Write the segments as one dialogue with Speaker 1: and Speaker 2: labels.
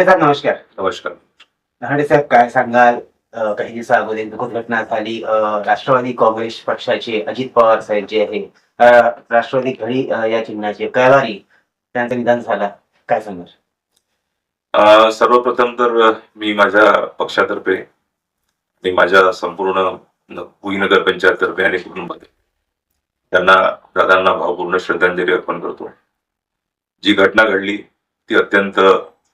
Speaker 1: लहाडे साहेब नमस्कार.
Speaker 2: नमस्कार.
Speaker 1: लहाडे साहेब काय सांगाल? अं, काही दिवसा अगोदर दुःखद घटना झाली. अं, राष्ट्रवादी काँग्रेस पक्षाचे अजित पवार साहेब जे आहे अं, राष्ट्रवादी घडी अं, या चिन्हाचे कैवारी त्यांचं निधन झालं. काय सांगाल?
Speaker 2: अं, सर्वप्रथम तर मी माझ्या पक्षातर्फे आणि माझ्या संपूर्ण न- पुई नगर पंचायततर्फे आणि कुटुंबात त्यांना दादांना भावपूर्ण श्रद्धांजली अर्पण करतो. जी घटना घडली ती अत्यंत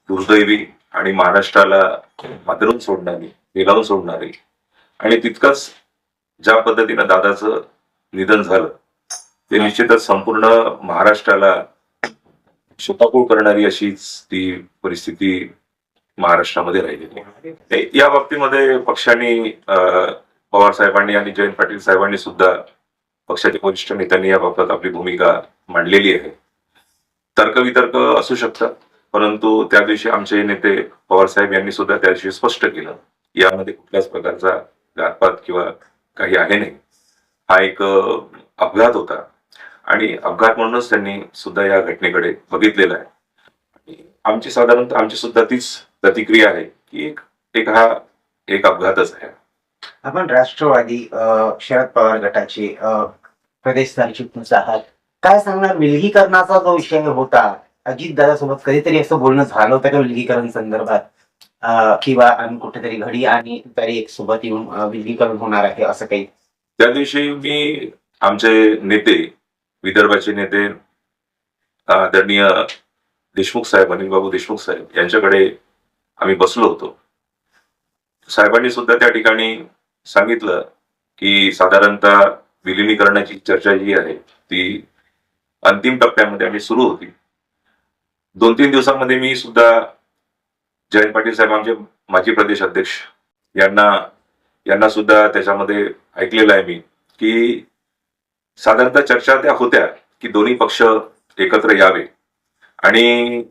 Speaker 2: दुर्दैवी आणि महाराष्ट्राला मादरून सोडणारी हेलावून सोडणारी. आणि तितकंच ज्या पद्धतीनं दादाचं निधन झालं ते निश्चितच संपूर्ण महाराष्ट्राला शोकाकूळ करणारी अशीच ती परिस्थिती महाराष्ट्रामध्ये राहिलेली या बाबतीमध्ये पक्षाने पवार साहेबांनी आणि जयंत पाटील साहेबांनी सुद्धा पक्षाच्या वरिष्ठ नेत्यांनी या बाबतीत आपली भूमिका मांडलेली आहे. तर्कवितर्क असू शकतात. परंतु त्या दिवशी आमचे नेते पवारसाहेब यांनी सुद्धा त्या दिवशी स्पष्ट केलं यामध्ये कुठल्याच प्रकारचा घातपात किंवा काही आहे नाही. हा एक अपघात होता. आणि अपघात म्हणूनच त्यांनी सुद्धा या घटनेकडे बघितलेला आहे. आणि आमची साधारणतः आमची सुद्धा तीच प्रतिक्रिया आहे की एक एक हा एक अपघातच आहे.
Speaker 1: आपण राष्ट्रवादी अं, शरद पवार गटाचे अं, प्रदेश सरचिटणीस आहात. काय सांगणार? विलगीकरणाचा जो विषय होता अजित दादासोबत कधीतरी असं बोलणं झालं होतं का विलगीकरण संदर्भात? किंवा आम्ही कुठेतरी घडी आणि तरी एक सोबत येऊन विलगीकरण होणार आहे असं काही?
Speaker 2: त्या दिवशी मी आमचे नेते विदर्भाचे नेते आदरणीय देशमुख साहेब अनिल बाबू देशमुख साहेब यांच्याकडे आम्ही बसलो होतो. साहेबांनी सुद्धा त्या ठिकाणी सांगितलं की साधारणतः विलिनीकरणाची चर्चा जी आहे ती अंतिम टप्प्यामध्ये आम्ही सुरू होती. दोन तीन दिवसांमध्ये मी सुद्धा जयंत पाटील साहेब आमचे माजी प्रदेश अध्यक्ष यांना यांना सुद्धा त्याच्यामध्ये ऐकलेलं आहे मी की साधारणतः चर्चा त्या होत्या की दोन्ही पक्ष एकत्र यावे. आणि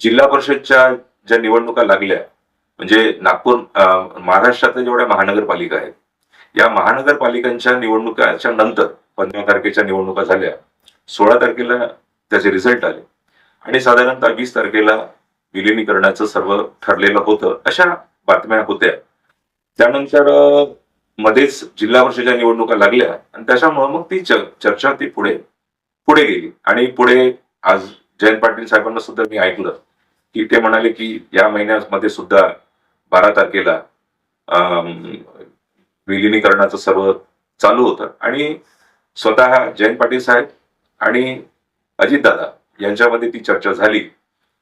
Speaker 2: जिल्हा परिषदच्या ज्या निवडणुका लागल्या म्हणजे नागपूर महाराष्ट्रातल्या जेवढ्या महानगरपालिका आहेत या महानगरपालिकांच्या निवडणुकाच्या नंतर पंधरा तारखेच्या निवडणुका झाल्या सोळा तारखेला त्याचे रिझल्ट आले. आणि साधारणतः वीस तारखेला विलिनीकरणाचं सर्व ठरलेलं होतं अशा बातम्या होत्या. त्यानंतर मध्येच जिल्हा परिषदेच्या निवडणुका लागल्या आणि त्याच्यामुळे मग ती चर्चा ती पुढे पुढे गेली. आणि पुढे आज जयंत पाटील साहेबांना सुद्धा मी ऐकलं की ते म्हणाले की या महिन्यामध्ये सुद्धा बारा तारखेला अं, विलिनीकरणाचं सर्व चालू होतं. आणि स्वतः जयंत पाटील साहेब आणि अजितदादा यांच्यामध्ये ती चर्चा झाली.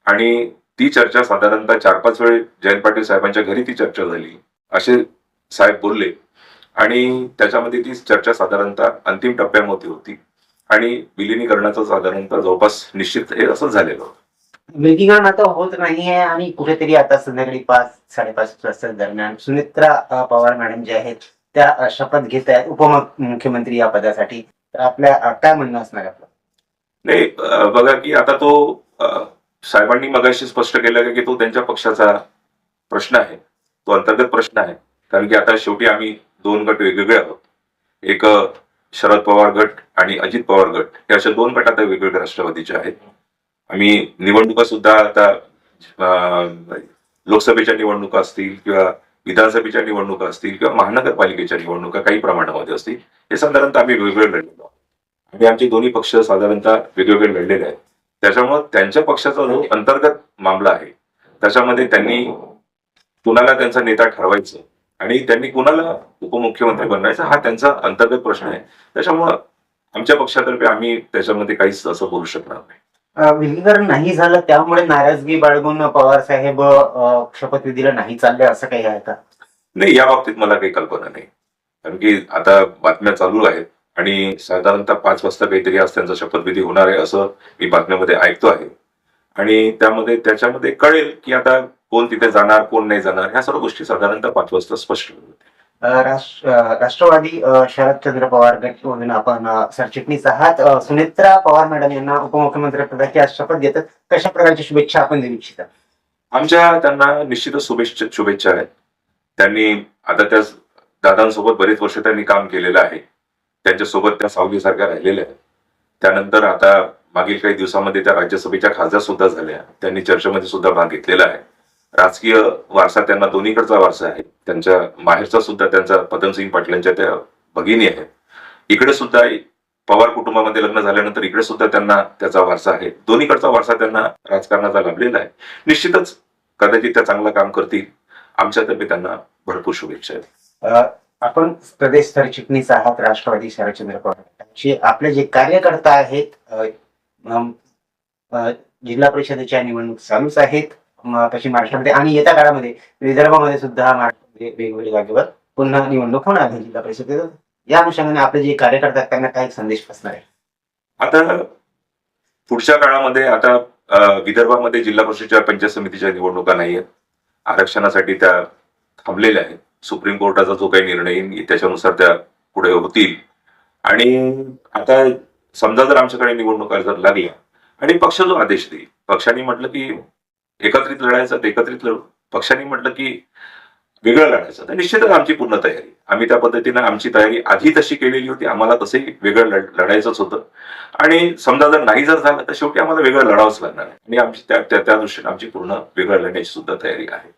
Speaker 2: आणि ती चर्चा साधारणतः चार पाच वेळ जयंत पाटील साहेबांच्या घरी ती चर्चा झाली असे साहेब बोलले. आणि त्याच्यामध्ये ती चर्चा साधारणतः अंतिम टप्प्यामध्ये होती. आणि विलिनीकरणाचं साधारणतः जवळपास निश्चित हे असं झालेलं होतं.
Speaker 1: विलिनीकरण आता होत नाहीये आणि कुठेतरी आता संध्याकाळी पाच साडेपाच वाजता दरम्यान सुमित्रा पवार मॅडम जे आहेत त्या शपथ घेत आहेत. उपमुख्यमंत्री या पदासाठी. तर आपल्या काय म्हणणं असणार आपलं?
Speaker 2: नाही बघा की आता तो साहेबांनी मगाशी स्पष्ट केलं की तो त्यांच्या पक्षाचा प्रश्न आहे. तो अंतर्गत प्रश्न आहे. कारण की आता शेवटी आम्ही दोन गट वेगवेगळे आहोत. एक शरद पवार गट आणि अजित पवार गट. हे अशा दोन गट आता वेगवेगळ्या राष्ट्रवादीचे आहेत. आम्ही निवडणुका सुद्धा आता लोकसभेच्या निवडणुका असतील किंवा विधानसभेच्या निवडणुका असतील किंवा महानगरपालिकेच्या निवडणुका काही प्रमाणामध्ये असतील हे साधारणतः आम्ही वेगवेगळे लढलेलो आहोत. आणि आमचे दोन्ही पक्ष साधारणतः वेगवेगळे लढलेले आहेत. त्याच्यामुळे त्यांच्या पक्षाचा जो अंतर्गत मामला आहे त्याच्यामध्ये त्यांनी कुणाला त्यांचा नेता ठरवायचं आणि त्यांनी कुणाला उपमुख्यमंत्री बनवायचा हा त्यांचा अंतर्गत प्रश्न आहे. त्याच्यामुळं आमच्या पक्षातर्फे आम्ही त्याच्यामध्ये काहीच असं बोलू शकणार नाही.
Speaker 1: विलगीकरण नाही झालं त्यामुळे नाराजगी बाळगून पवार साहेब शपथविधीला नाही चालले असं काही आहे का?
Speaker 2: नाही या बाबतीत मला काही कल्पना नाही. कारण की आता बातम्या चालू आहेत. आणि साधारणतः पाच वाजता काहीतरी आज त्यांचा शपथविधी होणार आहे असं मी बातम्यामध्ये ऐकतो आहे. आणि त्यामध्ये त्याच्यामध्ये कळेल की आता कोण तिथे जाणार कोण नाही जाणार ह्या सर्व गोष्टी साधारणतः पाच वाजता स्पष्ट
Speaker 1: राष्ट्रवादी शरदचंद्र पवार गट आपण सरचिटणीस आहात. सुनेत्रा पवार मॅडम यांना उपमुख्यमंत्री पदाची आज शपथ घेतात कशा प्रकारची शुभेच्छा आपण देऊ इच्छिता?
Speaker 2: आमच्या त्यांना निश्चितच शुभेच्छा शुभेच्छा आहेत. त्यांनी आता त्या दादांसोबत बरेच वर्ष त्यांनी काम केलेलं आहे. त्यांच्यासोबत त्या सावलीसारख्या राहिलेल्या. आहेत त्यानंतर आता मागील काही दिवसामध्ये त्या राज्यसभेच्या खासदार सुद्धा झाल्या. त्यांनी चर्चेमध्ये सुद्धा भाग घेतलेला आहे. राजकीय वारसा त्यांना दोन्हीकडचा वारसा आहे. त्यांच्या माहेरचा सुद्धा त्यांचा पदमसिंग पाटलांच्या त्या भगिनी आहेत. इकडे सुद्धा पवार कुटुंबामध्ये लग्न झाल्यानंतर इकडे सुद्धा त्यांना त्याचा वारसा आहे. दोन्हीकडचा वारसा त्यांना राजकारणाचा लाभलेला आहे. निश्चितच कदाचित त्या चांगलं काम करतील. आमच्यातर्फे त्यांना भरपूर शुभेच्छा आहेत.
Speaker 1: आपण प्रदेश सरचिटणीस आहात राष्ट्रवादी शरदचंद्र पवार. आपले जे कार्यकर्ता आहेत जिल्हा परिषदेच्या निवडणूक चालूच आहेत. पश्चिम तशी महाराष्ट्रामध्ये आणि येत्या काळामध्ये विदर्भामध्ये सुद्धा महाराष्ट्रामध्ये वेगवेगळ्या जागेवर पुन्हा निवडणूक होणार आहे जिल्हा परिषदेत. या अनुषंगाने आपले जे कार्यकर्ता आहेत त्यांना काय संदेश असणार आहे.
Speaker 2: आता पुढच्या काळामध्ये आता विदर्भामध्ये जिल्हा परिषदेच्या पंचायत समितीच्या निवडणुका नाही आहेत आरक्षणासाठी त्या थांबलेल्या आहेत. सुप्रीम कोर्टाचा जो काही निर्णय येईल त्याच्यानुसार त्या पुढे होतील. आणि आता समजा जर आमच्याकडे निवडणुका जर लागल्या आणि पक्ष जो आदेश देईल पक्षाने म्हटलं की एकत्रित लढायचं एकत्रित लढू पक्षाने म्हटलं की वेगळं लढायचं तर निश्चितच आमची पूर्ण तयारी. आम्ही त्या पद्धतीनं आमची तयारी आधी तशी केलेली होती आम्हाला तसे वेगळं लढायचंच होतं. आणि समजा जर नाही जर झालं तर शेवटी आम्हाला वेगळं लढावंच लागणार आणि आमची त्या त्या दृष्टीने आमची पूर्ण वेगळं लढण्याची सुद्धा तयारी आहे.